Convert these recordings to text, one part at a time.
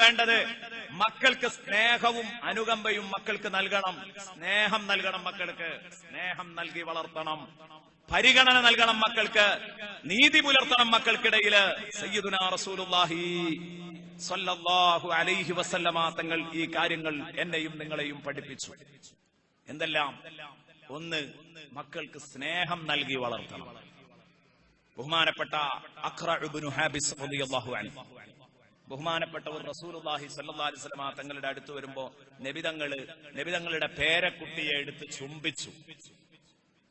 വേണ്ടത് മക്കൾക്ക് സ്നേഹവും അനുകമ്പയും മക്കൾക്ക് നൽകണം. സ്നേഹം നൽകണം മക്കൾക്ക്. സ്നേഹം നൽകി വളർത്തണം. പരിഗണന നൽകണം മക്കൾക്ക്. നീതി പുലർത്തണം മക്കൾക്കിടയിൽ സയ്യിദുന അലൈഹി വസല്ലമ തങ്ങൾ ഈ കാര്യങ്ങൾ എന്നെയും നിങ്ങളെയും പഠിപ്പിച്ചു. എന്തെല്ലാം? ഒന്ന് മക്കൾക്ക് സ്നേഹം നൽകി വളർത്തണം. ബഹുമാനപ്പെട്ട അഖ്റ ഹാബിസ് റളിയല്ലാഹു അൻഹു. ബഹുമാനപ്പെട്ടവർ റസൂലുള്ളാഹി സ്വല്ലല്ലാഹി അലൈഹി വസല്ലമ തങ്ങളുടെ അടുത്ത് വരുമ്പോ നബിതങ്ങൾ നബിതങ്ങളുടെ പേരക്കുട്ടിയെ എടുത്ത് ചുംബിച്ചു.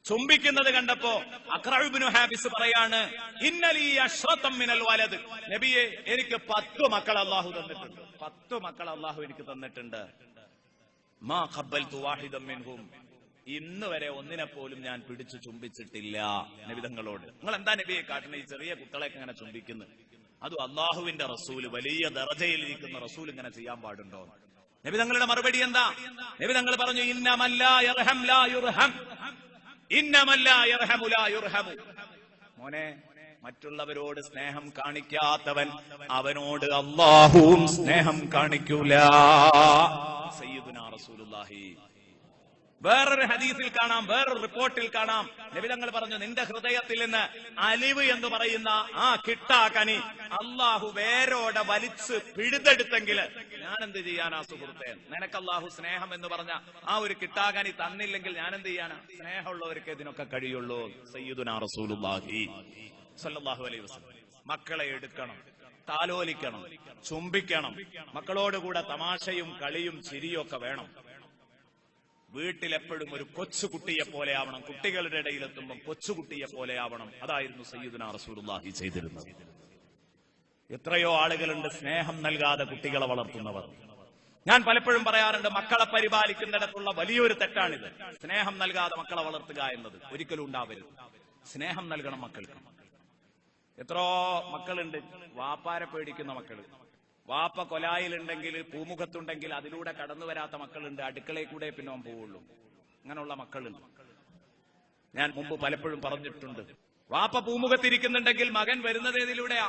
ചുംബിക്കുന്നത് കണ്ടപ്പോ അക്രബിനു ഹാബിസ് പറയാണ് ഇന്നലീ അശ്രത്തം മിനൽ വലത് നബിയെ എനിക്ക് പത്ത് മക്കൾ അള്ളാഹു തന്നിട്ടുണ്ട്. പത്ത് മക്കൾ അള്ളാഹു എനിക്ക് തന്നിട്ടുണ്ട്. മാ ഖബ്ബൽതു തുവാഹിദം ഇന്ന് വരെ ഒന്നിനെ പോലും ഞാൻ പിടിച്ചു ചുംബിച്ചിട്ടില്ല നബിതങ്ങളോട്. നിങ്ങൾ എന്താ നബിയെ കാട്ടുന്നത് ഈ ചെറിയ കുട്ടികളെയൊക്കെ ഇങ്ങനെ ചുംബിക്കുന്നു. അതും അള്ളാഹുവിന്റെ റസൂൽ വലിയ ദർജയിലിരിക്കുന്ന റസൂൽ ഇങ്ങനെ ചെയ്യാൻ പാടുണ്ടോ? നബി തങ്ങളുടെ മറുപടി എന്താ? നബി തങ്ങൾ പറഞ്ഞു മോനെ മറ്റുള്ളവരോട് സ്നേഹം കാണിക്കാത്തവൻ അവനോട് അള്ളാഹുവും സ്നേഹം കാണിക്കൂല. സയ്യിദുനാ റസൂലുള്ളാഹി. വേറൊരു ഹദീസിൽ കാണാം വേറൊരു റിപ്പോർട്ടിൽ കാണാം. നബിതങ്ങൾ പറഞ്ഞു നിന്റെ ഹൃദയത്തിൽ നിന്ന് അലിവ് എന്ന് പറയുന്ന ആ കിട്ടാ കനി അള്ളാഹു വേരോടെ വലിച്ച് പിഴുതെടുത്തെങ്കിൽ ഞാൻ എന്ത് ചെയ്യാനാ സുഹൃത്തെ നിനക്ക് അള്ളാഹു സ്നേഹം എന്ന് പറഞ്ഞ ആ ഒരു കിട്ടാകനി തന്നില്ലെങ്കിൽ ഞാൻ എന്ത് ചെയ്യാനാ? സ്നേഹമുള്ളവർക്ക് ഇതിനൊക്കെ കഴിയുള്ളൂ. സയ്യിദുനാ റസൂലുള്ളാഹി സല്ലല്ലാഹു അലൈഹി മക്കളെ എടുക്കണം താലോലിക്കണം ചുംബിക്കണം. മക്കളോടുകൂടെ തമാശയും കളിയും ചിരിയും ഒക്കെ വേണം. വീട്ടിലെപ്പോഴും ഒരു കൊച്ചുകുട്ടിയെ പോലെ ആവണം. കുട്ടികളുടെ ഇടയിലെത്തുമ്പോൾ കൊച്ചുകുട്ടിയെ പോലെ ആവണം. അതായിരുന്നു സയ്യിദുന റസൂലുള്ളാഹി ചെയ്തിരുന്നത്. എത്രയോ ആളുകളുണ്ട് സ്നേഹം നൽകാതെ കുട്ടികളെ വളർത്തുന്നവർ. ഞാൻ പലപ്പോഴും പറയാറുണ്ട് മക്കളെ പരിപാലിക്കുന്നിടത്തുള്ള വലിയൊരു തെറ്റാണിത്. സ്നേഹം നൽകാതെ മക്കളെ വളർത്തുക എന്നത് ഒരിക്കലും ഉണ്ടാവരുത്. സ്നേഹം നൽകണം മക്കൾക്ക്. എത്രയോ മക്കളുണ്ട് വാപ്പാരെ പേടിക്കുന്ന മക്കൾ. വാപ്പ കൊലായിലുണ്ടെങ്കിൽ പൂമുഖത്തുണ്ടെങ്കിൽ അതിലൂടെ കടന്നു വരാത്ത മക്കളുണ്ട്. അടുക്കളയിൽ കൂടെ പിന്നെ പോവുള്ളൂ. അങ്ങനെയുള്ള മക്കളുണ്ട്. ഞാൻ മുമ്പ് പലപ്പോഴും പറഞ്ഞിട്ടുണ്ട്. വാപ്പ പൂമുഖത്തിരിക്കുന്നുണ്ടെങ്കിൽ മകൻ വരുന്നത് ഇതിലൂടെയാ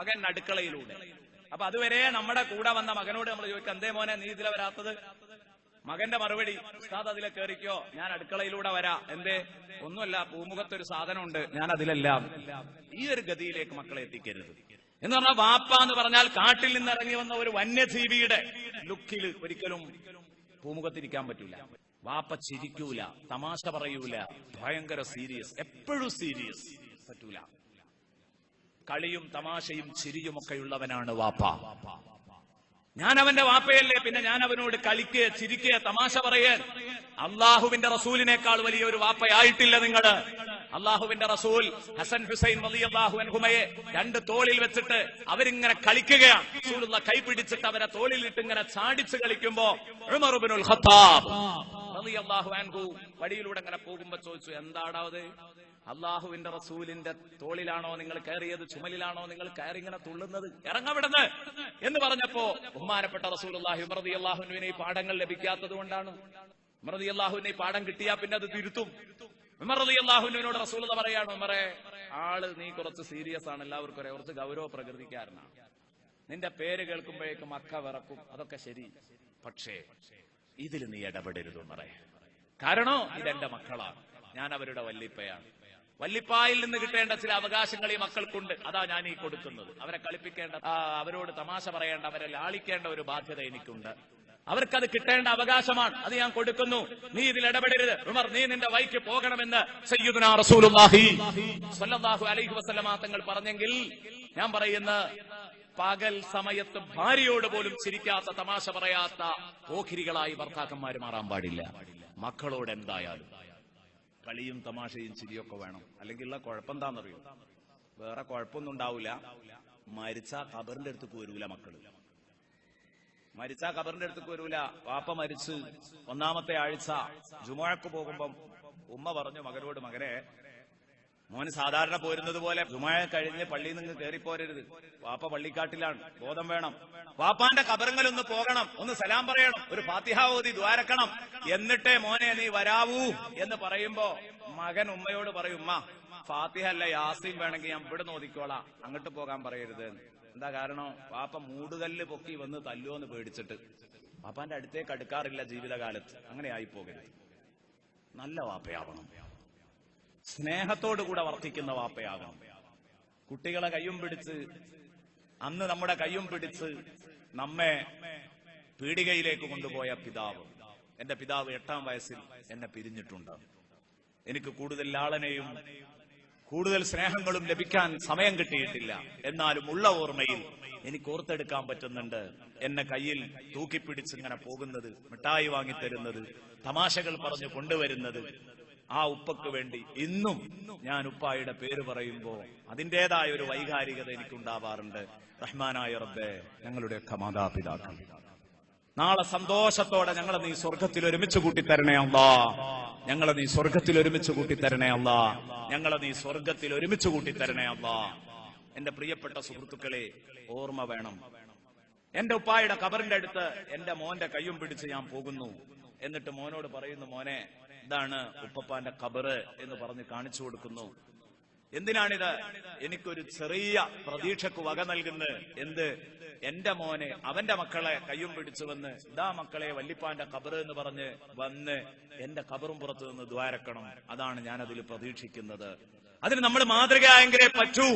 മകൻ അടുക്കളയിലൂടെ. അപ്പൊ അതുവരെ നമ്മുടെ കൂടെ വന്ന മകനോട് നമ്മൾ ചോദിക്കാം എന്തേ മോനെ നീ ഇതിലെ വരാത്തത്? മകന്റെ മറുപടി ഉസ്താദ് അതിലെ കയറിക്കോ ഞാൻ അടുക്കളയിലൂടെ വരാ. എന്തേ? ഒന്നുമല്ല പൂമുഖത്തൊരു സാധനമുണ്ട് ഞാൻ അതിലെല്ലാം ഈ ഒരു ഗതിയിലേക്ക് മക്കളെ എത്തിക്കരുത്. എന്ന് പറഞ്ഞാൽ വാപ്പ എന്ന് പറഞ്ഞാൽ കാട്ടിൽ നിന്ന് ഇറങ്ങി വന്ന ഒരു വന്യജീവിയുടെ ലുക്കിൽ ഒരിക്കലും പൂമുഖത്തിരിക്കാൻ പറ്റില്ല വാപ്പ ചിരിക്കൂല തമാശ പറയൂല ഭയങ്കര സീരിയസ് എപ്പോഴും സീരിയസ് പറ്റൂല. കളിയും തമാശയും ചിരിയും ഒക്കെ ഉള്ളവനാണ് വാപ്പ. ഞാൻ അവന്റെ വാപ്പയല്ലേ പിന്നെ ഞാൻ അവനോട് കളിക്കുക ചിരിക്കുക തമാശ പറയേ. അള്ളാഹുവിന്റെ റസൂലിനേക്കാൾ വലിയ ഒരു വാപ്പയായിട്ടില്ല നിങ്ങൾ. അള്ളാഹുവിന്റെ റസൂൽ ഹസൻ ഹുസൈൻ വലിയല്ലാഹു അൻഹുമയെ രണ്ട് തോളിൽ വെച്ചിട്ട് അവരിങ്ങനെ കളിക്കുകയാണ്. റസൂലുള്ള കൈ പിടിച്ചിട്ട് അവരെ തോളിലിട്ട് ഇങ്ങനെ ചാടിച്ച് കളിക്കുമ്പോ ഉമർ ഇബ്നുൽ ഖത്താബ് റളിയല്ലാഹു അൻഹു വഴിയിലൂടെ ഇങ്ങനെ പോകുമ്പോ ചോദിച്ചു എന്താടാവത് അള്ളാഹുവിന്റെ റസൂലിന്റെ തോളിലാണോ നിങ്ങൾ കയറിയത്? ചുമലിലാണോ നിങ്ങൾ കയറി ഇങ്ങനെ തുള്ളുന്നത്? ഇറങ്ങവിടുന്ന് എന്ന് പറഞ്ഞപ്പോ ബഹുമാനപ്പെട്ട റസൂൽ അള്ളാഹു മറതി അള്ളാഹുവിനെ ഈ പാഠങ്ങൾ ലഭിക്കാത്തത് കൊണ്ടാണ്. മറതി അള്ളാഹുവിനെ പാഠം കിട്ടിയാ പിന്നെ അത് തിരുത്തും. ഉമറതി അള്ളാഹുവിനോട് റസൂൽ പറയാണ് ഉമറെ ആൾ നീ കുറച്ച് സീരിയസ് ആണ് എല്ലാവർക്കും അറിയാം. കുറച്ച് ഗൗരവ പ്രകൃതിക്കാരനാണ് നിന്റെ പേര് കേൾക്കുമ്പോഴേക്കും മക്ക വിറക്കും. അതൊക്കെ ശരി. പക്ഷേ ഇതിൽ നീ ഇടപെടരുത് ഉമറെ. കാരണം ഇതെന്റെ മക്കളാണ്. ഞാൻ അവരുടെ വല്ലിപ്പയാണ്. വല്ലിപ്പായിൽ നിന്ന് കിട്ടേണ്ട ചില അവകാശങ്ങൾ ഈ മക്കൾക്കുണ്ട്. അതാ ഞാൻ ഈ കൊടുക്കുന്നത്. അവരെ കളിപ്പിക്കേണ്ട അവരോട് തമാശ പറയേണ്ട അവരെ ലാളിക്കേണ്ട ഒരു ബാധ്യത എനിക്കുണ്ട്. അവർക്കത് കിട്ടേണ്ട അവകാശമാണ്. അത് ഞാൻ കൊടുക്കുന്നു. നീ ഇതിൽ ഇടപെടരുത്. ഉമർ നീ നിന്റെ വൈക്ക് പോകണമെന്ന് സയ്യിദുനാ അലൈഹി തങ്ങൾ പറഞ്ഞെങ്കിൽ ഞാൻ പറയുന്ന പകൽ സമയത്ത് ഭാര്യയോട് പോലും ചിരിക്കാത്ത തമാശ പറയാത്ത ഓഖിരികളായി ഭർത്താക്കന്മാർ മാറാൻ പാടില്ല. മക്കളോട് എന്തായാലും കളിയും തമാശയും ചിരിയൊക്കെ വേണം. അല്ലെങ്കിൽ ഉള്ള കുഴപ്പം എന്താണെന്നറിയോ വേറെ കുഴപ്പമൊന്നും ഉണ്ടാവില്ല. മരിച്ച ഖബറിന്റെ അടുത്ത് പോരൂല മക്കൾ. മരിച്ച ഖബറിന്റെ അടുത്തേക്ക് വരൂല വാപ്പ മരിച്ച്. ഒന്നാമത്തെ ആഴ്ച ജുമുഴക്ക് പോകുമ്പം ഉമ്മ പറഞ്ഞു മകനോട് മകനെ മോന് സാധാരണ പോരുന്നത് പോലെ ജുമായ കഴിഞ്ഞ് പള്ളിയിൽ നിന്ന് കയറിപ്പോരരുത് വാപ്പ പള്ളിക്കാട്ടിലാണ്. ബോധം വേണം. വാപ്പാന്റെ കബറങ്ങളൊന്ന് പോകണം. ഒന്ന് സലാം പറയണം. ഒരു ഫാത്തിഹ ഓതി ദ്വാരക്കണം. എന്നിട്ടേ മോനെ നീ വരാവൂ എന്ന് പറയുമ്പോ മകൻ ഉമ്മയോട് പറയും ഉമ്മ ഫാത്തിഹ അല്ല യാസീം വേണമെങ്കിൽ ഞാൻ ഇവിടെ നോദിക്കോളാം അങ്ങോട്ട് പോകാൻ പറയരുത് എന്ന്." എന്താ കാരണം? പാപ്പ മൂടുകല്ല് പൊക്കി വന്ന് തല്ലുവെന്ന് പേടിച്ചിട്ട്. പാപ്പാന്റെ അടുത്തേക്ക് അടുക്കാറില്ല ജീവിതകാലത്ത്. അങ്ങനെ ആയി പോകരുത് നല്ല വാപ്പയാവണം. സ്നേഹത്തോടു കൂടെ വർത്തിക്കുന്ന വാപ്പയാകണം കുട്ടികളെ കയ്യും പിടിച്ച് അന്ന് നമ്മുടെ കയ്യും പിടിച്ച് നമ്മെ പീടികയിലേക്ക് കൊണ്ടുപോയ പിതാവ്. എന്റെ പിതാവ് എട്ടാം വയസ്സിൽ എന്നെ പിരിഞ്ഞിട്ടുണ്ട്. എനിക്ക് കൂടുതൽ ലാളനയും കൂടുതൽ സ്നേഹങ്ങളും ലഭിക്കാൻ സമയം കിട്ടിയിട്ടില്ല. എന്നാലും ഉള്ള ഓർമ്മയിൽ എനിക്ക് ഓർത്തെടുക്കാൻ പറ്റുന്നുണ്ട്. എന്നെ കയ്യിൽ തൂക്കിപ്പിടിച്ച് ഇങ്ങനെ പോകുന്നത് മിഠായി വാങ്ങിത്തരുന്നത് തമാശകൾ പറഞ്ഞു കൊണ്ടുവരുന്നത്. ആ ഉപ്പക്ക് വേണ്ടി ഇന്നും ഞാൻ ഉപ്പായുടെ പേര് പറയുമ്പോൾ അതിന്റെതായ ഒരു വൈകാരികത എനിക്കുണ്ടാവാറുണ്ട്. റഹ്മാനായ റബ്ബെ ഞങ്ങളുടെയൊക്കെ മാതാപിതാക്കൾ. നാളെ സന്തോഷത്തോടെ ഞങ്ങളെ നീ സ്വർഗത്തിൽ ഒരുമിച്ച് കൂട്ടിത്തരണേ അല്ലാ. ഞങ്ങളെ നീ സ്വർഗത്തിൽ ഒരുമിച്ച് കൂട്ടിത്തരണേ അല്ലാ. ഞങ്ങളെ നീ സ്വർഗത്തിൽ ഒരുമിച്ച് കൂട്ടിത്തരണേ അല്ലാ. എന്റെ പ്രിയപ്പെട്ട സുഹൃത്തുക്കളെ ഓർമ്മ വേണം. എന്റെ ഉപ്പായുടെ കബറിന്റെ അടുത്ത് എന്റെ മോന്റെ കയ്യും പിടിച്ച് ഞാൻ പോകുന്നു. എന്നിട്ട് മോനോട് പറയുന്നു മോനെ ഇതാണ് ഉപ്പപ്പാന്റെ കബറ് എന്ന് പറഞ്ഞ് കാണിച്ചു കൊടുക്കുന്നു. എന്തിനാണിത്? എനിക്കൊരു ചെറിയ പ്രതീക്ഷക്ക് വക നൽകുന്നത്. എന്ത്? എന്റെ മോനെ അവന്റെ മക്കളെ കയ്യും പിടിച്ചു വന്ന് ഇതാ മക്കളെ വല്ലിപ്പാന്റെ കബറ് എന്ന് പറഞ്ഞ് വന്ന് എന്റെ കബറും പുറത്തു നിന്ന് ദ്വാരക്കണം അതാണ് ഞാൻ അതിൽ പ്രതീക്ഷിക്കുന്നത്. അതിന് നമ്മൾ മാതൃകയായെങ്കിലേ പറ്റൂ.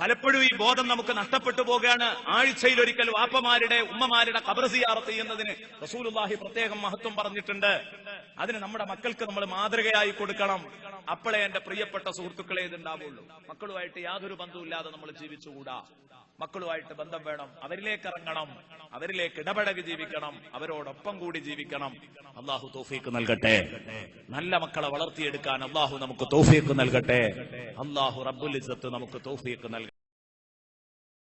പലപ്പോഴും ഈ ബോധം നമുക്ക് നഷ്ടപ്പെട്ടു പോകുകയാണ് ആഴ്ചയിൽ ഒരിക്കൽ വാപ്പമാരുടെ ഉമ്മമാരുടെ കബർസിയാറ ചെയ്യുന്നതിന് റസൂലുള്ളാഹി പ്രത്യേകം മഹത്വം പറഞ്ഞിട്ടുണ്ട്. അതിന് നമ്മുടെ മക്കൾക്ക് നമ്മൾ മാതൃകയായി കൊടുക്കണം. അപ്പോഴേ എന്റെ പ്രിയപ്പെട്ട സുഹൃത്തുക്കളെ ഇതുണ്ടാവുള്ളൂ. മക്കളുമായിട്ട് യാതൊരു ബന്ധവുമില്ലാതെ നമ്മൾ ജീവിച്ചുകൂടാ. മക്കളുമായിട്ട് ബന്ധം വേണം. അവരിലേക്ക് ഇറങ്ങണം. അവരിലേക്ക് ഇടപഴകി ജീവിക്കണം. അവരോടൊപ്പം കൂടി ജീവിക്കണം. അള്ളാഹു തോഫീക്ക് നൽകട്ടെ. നല്ല മക്കളെ വളർത്തിയെടുക്കാൻ അള്ളാഹു നമുക്ക് തോഫീക്ക് നൽകട്ടെ. അള്ളാഹു റബ്ബുൽ നമുക്ക് തോഫീക്ക് നൽകട്ടെ.